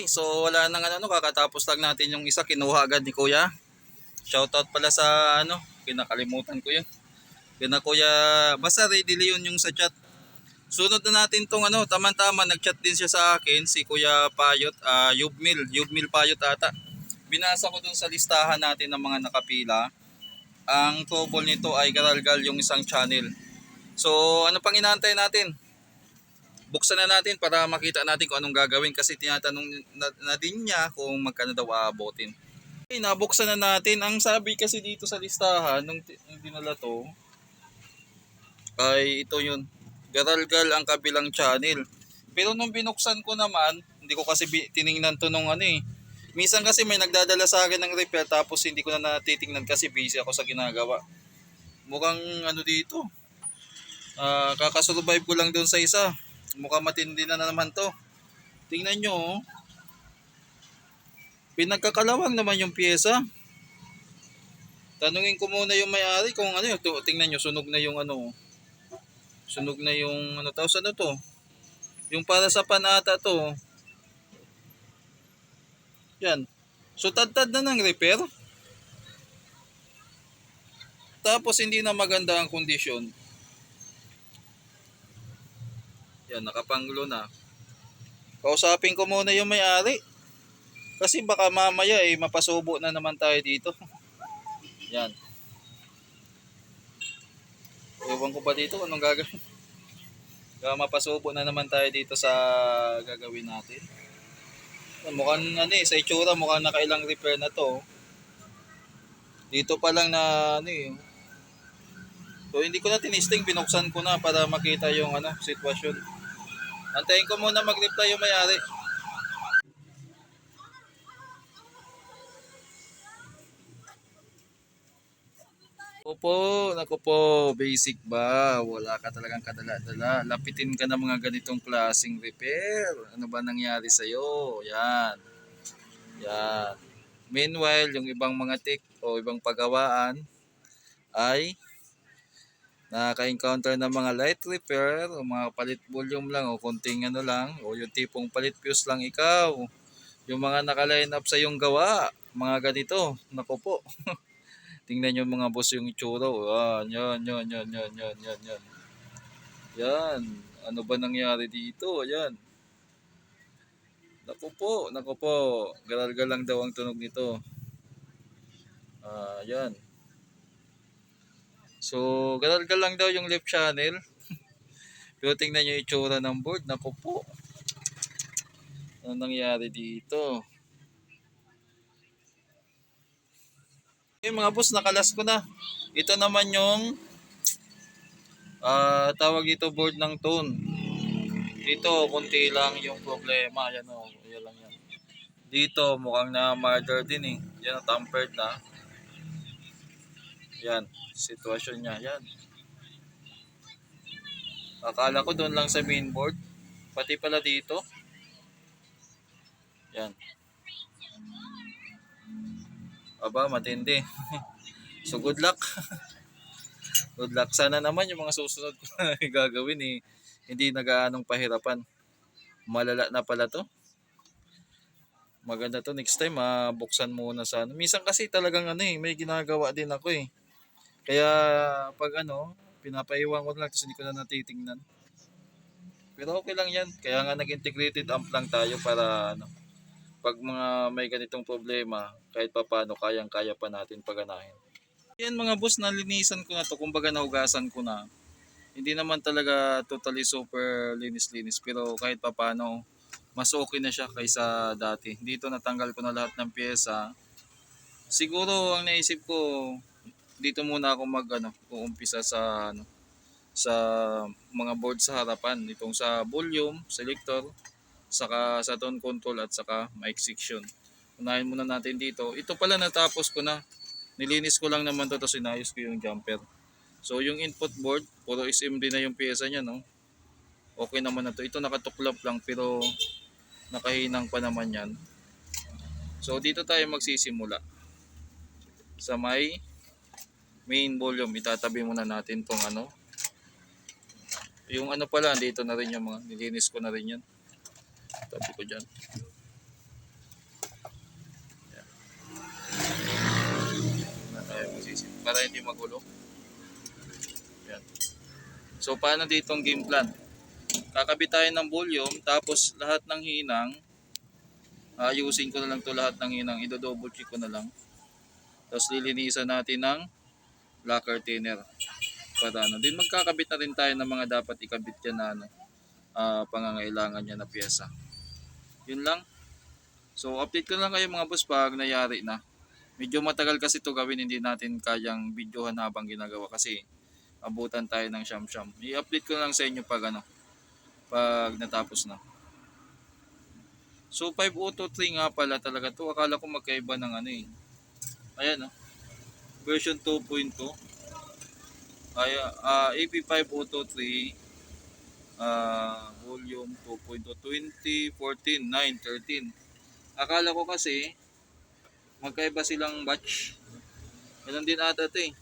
Okay, so wala nang ano, kakatapos lang natin yung isa, kinuha agad ni Kuya. Shoutout pala sa ano, kinakalimutan ko yun. Kina Kuya, basta ready yun yung sa chat. Sunod na natin tong ano, tama-tama, nag-chat din siya sa akin, si Kuya Payot, uh, Yubmil, Yubmil Payot ata. Binasa ko dun sa listahan natin ng mga nakapila. Ang trouble nito ay garalgal yung isang channel. So, ano pang inaantay natin? Buksan na natin para makita natin kung anong gagawin kasi tinatanong na, na din niya kung magkano daw aabotin. Okay, nabuksan na natin. Ang sabi kasi dito sa listahan nung, nung dinala to ay ito yun. Garalgal ang kabilang channel. Pero nung binuksan ko naman, hindi ko kasi tiningnan to nung ano eh. Minsan kasi may nagdadala sa akin ng repair tapos hindi ko na natitingnan kasi busy ako sa ginagawa. Mukhang ano dito. Ah, kakasurvive ko lang doon sa isa. Mukhang matindi na naman to. Tingnan nyo. oh. Pinagkakalawang naman yung pyesa. Tanungin ko muna yung may-ari kung ano yun. To, tingnan nyo, sunog na yung ano. Sunog na yung ano. Tapos ano to? Yung para sa panata to. Yan. So tad-tad na ng repair. Tapos hindi na maganda ang kondisyon. Yan, nakapanglo na. Kausapin ko muna yung may-ari. Kasi baka mamaya eh, mapasubo na naman tayo dito. Yan. Ewan ko pa dito anong gagawin. Baka mapasubo na naman tayo dito sa gagawin natin. Mukhang ano eh, sa itsura mukhang nakailang repair na to. Dito pa lang na ano eh. So hindi ko na tinisting, binuksan ko na para makita yung ano, sitwasyon. Antayin ko muna mag-reply yung may-ari. Ako po, naku po, basic ba? Wala ka talagang kadala-dala. Lapitin ka ng mga ganitong klaseng repair. Ano ba nangyari sa'yo? Yan. Yan. Meanwhile, yung ibang mga tik o ibang pagawaan ay nakaka-encounter ng mga light repair o mga palit volume lang o konting ano lang o yung tipong palit fuse lang ikaw. Yung mga naka-line up sa yung gawa mga ganito nako po. Tingnan nyo mga boss yung itsura oh. yan yan yan yan yan yan yan yan. Yan ano ba nangyari dito? Yan. Nako po nako po. Garal-gal lang daw ang tunog nito. Ah yan So, ganal-gal lang daw yung left channel. Pero tingnan nyo itsura ng board. Naku po. Ano nangyari dito? Okay mga boss, nakalas ko na. Ito naman yung ah tawag dito board ng tone. Dito, konti lang yung problema. Yan o, yan lang yan. Dito, mukhang na murder din eh. Yan, tampered na. Yan, sitwasyon niya. Yan. Akala ko doon lang sa mainboard. Pati pala dito. Yan. Aba, matindi. so, good luck. good luck. Sana naman yung mga susunod ko gagawin eh, hindi nagaanong pahirapan. Malala na pala to. Maganda to next time mabuksan muna sa ano. Minsan kasi talagang ano eh, may ginagawa din ako eh. Kaya pag ano, pinapaiwan ko lang tapos hindi ko na natitingnan. Pero okay lang yan. Kaya nga nag-integrated amp lang tayo para ano, pag mga may ganitong problema, kahit pa paano, kayang-kaya pa natin paganahin. Yan mga boss, nalinisan ko na to. Kumbaga nahugasan ko na. Hindi naman talaga totally super linis-linis. Pero kahit pa paano, mas okay na siya kaysa dati. Dito natanggal ko na lahat ng pyesa. Siguro ang naisip ko, dito muna ako mag ano, uumpisa sa ano sa mga board sa harapan itong sa volume, selector, saka sa tone control at saka mic section. Unahin muna natin dito. Ito pala natapos ko na. Nilinis ko lang naman to tapos inayos ko yung jumper. So yung input board, puro SMD na yung pyesa niya no. Okay naman na to. Ito nakatuklap lang pero nakahinang pa naman yan. So dito tayo magsisimula. Sa may main volume itatabi muna natin tong ano. Yung ano pala dito na rin yung mga nilinis ko na rin yan tabi ko dyan. Para hindi magulo. Yan so paano dito ang game plan? Kakabit tayo ng volume tapos lahat ng hinang ayusin ko na lang to lahat ng hinang idodouble check ko na lang. Tapos lilinisan natin ng lacquer thinner para ano. Din magkakabit na rin tayo ng mga dapat ikabit dyan na ano, ah, pangangailangan niya na pyesa. Yun lang. So update ko lang kayo mga boss pag nayari na. Medyo matagal kasi to gawin hindi natin kayang videohan habang ginagawa kasi abutan tayo ng siyam-siyam. I-update ko lang sa inyo pag ano, pag natapos na. So 5023 nga pala talaga to. Akala ko magkaiba ng ano eh. Ayan oh. Version 2.2. Ay ah AP503 ah volume 2.2 2014 9 13. Akala ko kasi magkaiba silang batch. Ganun din ata 'to eh.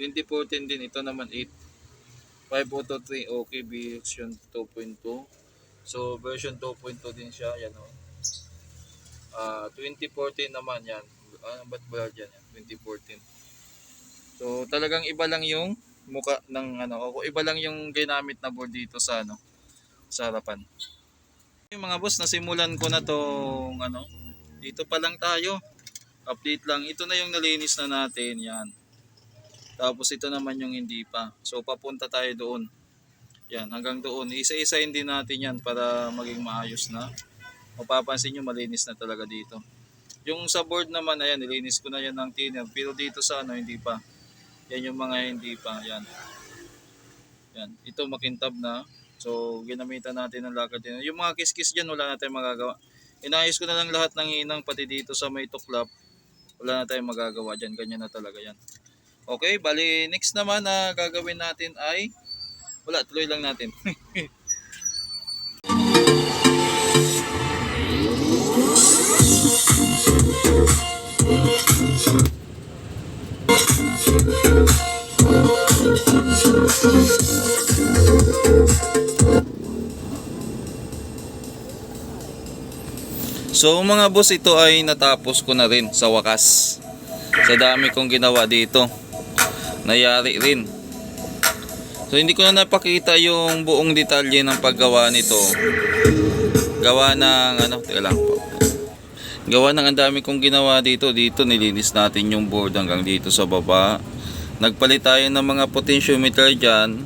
2014 din ito naman 8. 5023 okay version 2.2. So version 2.2 din siya yan oh. Ah 2014 naman yan. Ano ba't ba yan? 2014. So talagang iba lang yung muka ng ano o iba lang yung ginamit na board dito sa ano sa harapan. Yung mga boss nasimulan ko na tong ano dito pa lang tayo. Update lang. Ito na yung nalinis na natin yan. Tapos ito naman yung hindi pa. So papunta tayo doon. Yan, hanggang doon. Isa-isahin din natin yan para maging maayos na. Mapapansin nyo, malinis na talaga dito. Yung sa board naman, ayan, nilinis ko na yan ng thinner. Pero dito sa ano, hindi pa. Yan yung mga hindi pa. Yan. Yan. Ito makintab na. So, ginamitan natin ng lakad din. Yung mga kiskis dyan, wala na tayong magagawa. Inayos ko na lang lahat ng hinang, pati dito sa may tuklap. Wala na tayong magagawa dyan. Ganyan na talaga yan. Okay, bali next naman na gagawin natin ay wala, tuloy lang natin. So mga boss, ito ay natapos ko na rin sa wakas. Sa dami kong ginawa dito. Nayari rin. So hindi ko na napakita yung buong detalye ng paggawa nito. Gawa ng ano, teka lang po. Gawa ng ang dami kong ginawa dito. Dito nilinis natin yung board hanggang dito sa baba. Nagpalit tayo ng mga potentiometer dyan.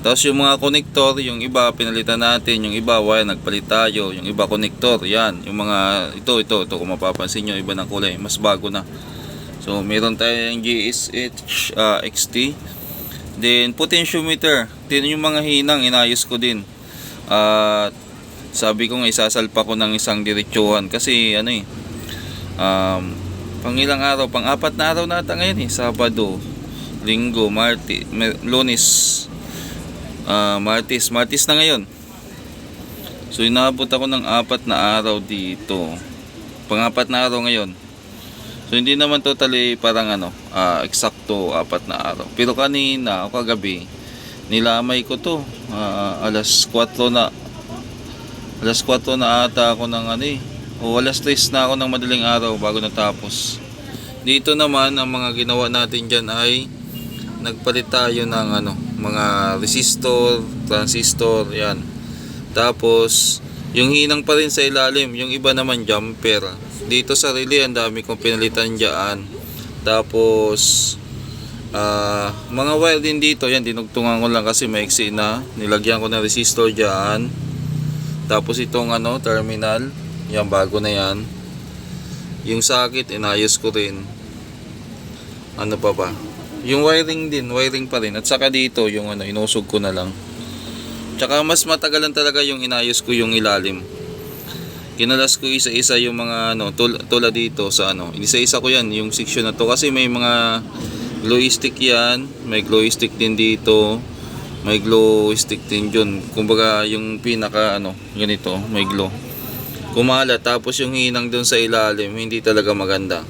Tapos yung mga konektor, yung iba pinalitan natin, yung iba wire nagpalit tayo, yung iba konektor, yan. Yung mga ito ito ito kung mapapansin niyo iba ng kulay, mas bago na. So meron tayong GSH ah, XT. Then potentiometer, din yung mga hinang inayos ko din. At sabi ko nga isasalpa ko ng isang diretsuhan kasi ano eh um, pang ilang araw, pang apat na araw na ata ngayon eh, Sabado, Linggo, Marti, Lunes, ah Martis, Martis na ngayon. So inabot ako ng apat na araw dito. Pang-apat na araw ngayon. So hindi naman totally parang ano, ah, eksakto apat na araw. Pero kanina o kagabi, nilamay ko to. Ah, alas 4 na alas 4 na ata ako ng ano eh. O alas 3 na ako ng madaling araw bago natapos. Dito naman ang mga ginawa natin diyan ay nagpalit tayo ng ano, mga resistor, transistor, yan. Tapos, yung hinang pa rin sa ilalim, yung iba naman jumper. Dito sa relay, ang dami kong pinalitan dyan. Tapos, ah mga wire din dito, yan, dinugtungan ko lang kasi maiksi na. Nilagyan ko ng resistor dyan. Tapos itong ano, terminal, yan, bago na yan. Yung socket, inayos ko rin. Ano pa ba? Yung wiring din, wiring pa rin. At saka dito, yung ano, inusog ko na lang. Tsaka mas matagalan talaga yung inayos ko yung ilalim. Kinalas ko isa-isa yung mga ano, tul tulad dito sa ano. Isa-isa ko yan, yung section na to. Kasi may mga glow stick yan. May glow stick din dito. May glow stick din dyan. Kumbaga yung pinaka ano, ganito, may glow. Kumala, tapos yung hinang dun sa ilalim, hindi talaga maganda.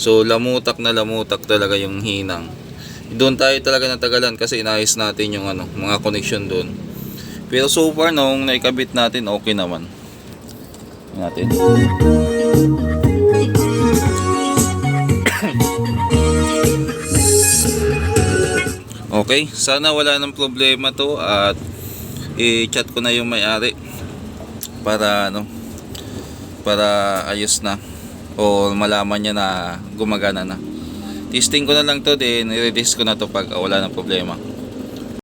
So lamutak na lamutak talaga yung hinang. Doon tayo talaga natagalan kasi inayos natin yung ano, mga connection doon. Pero so far nung naikabit natin, okay naman. Natin. Okay, sana wala nang problema to at i-chat ko na yung may-ari para ano para ayos na o malaman niya na gumagana na. Testing ko na lang to din, i-release ko na to pag wala nang problema.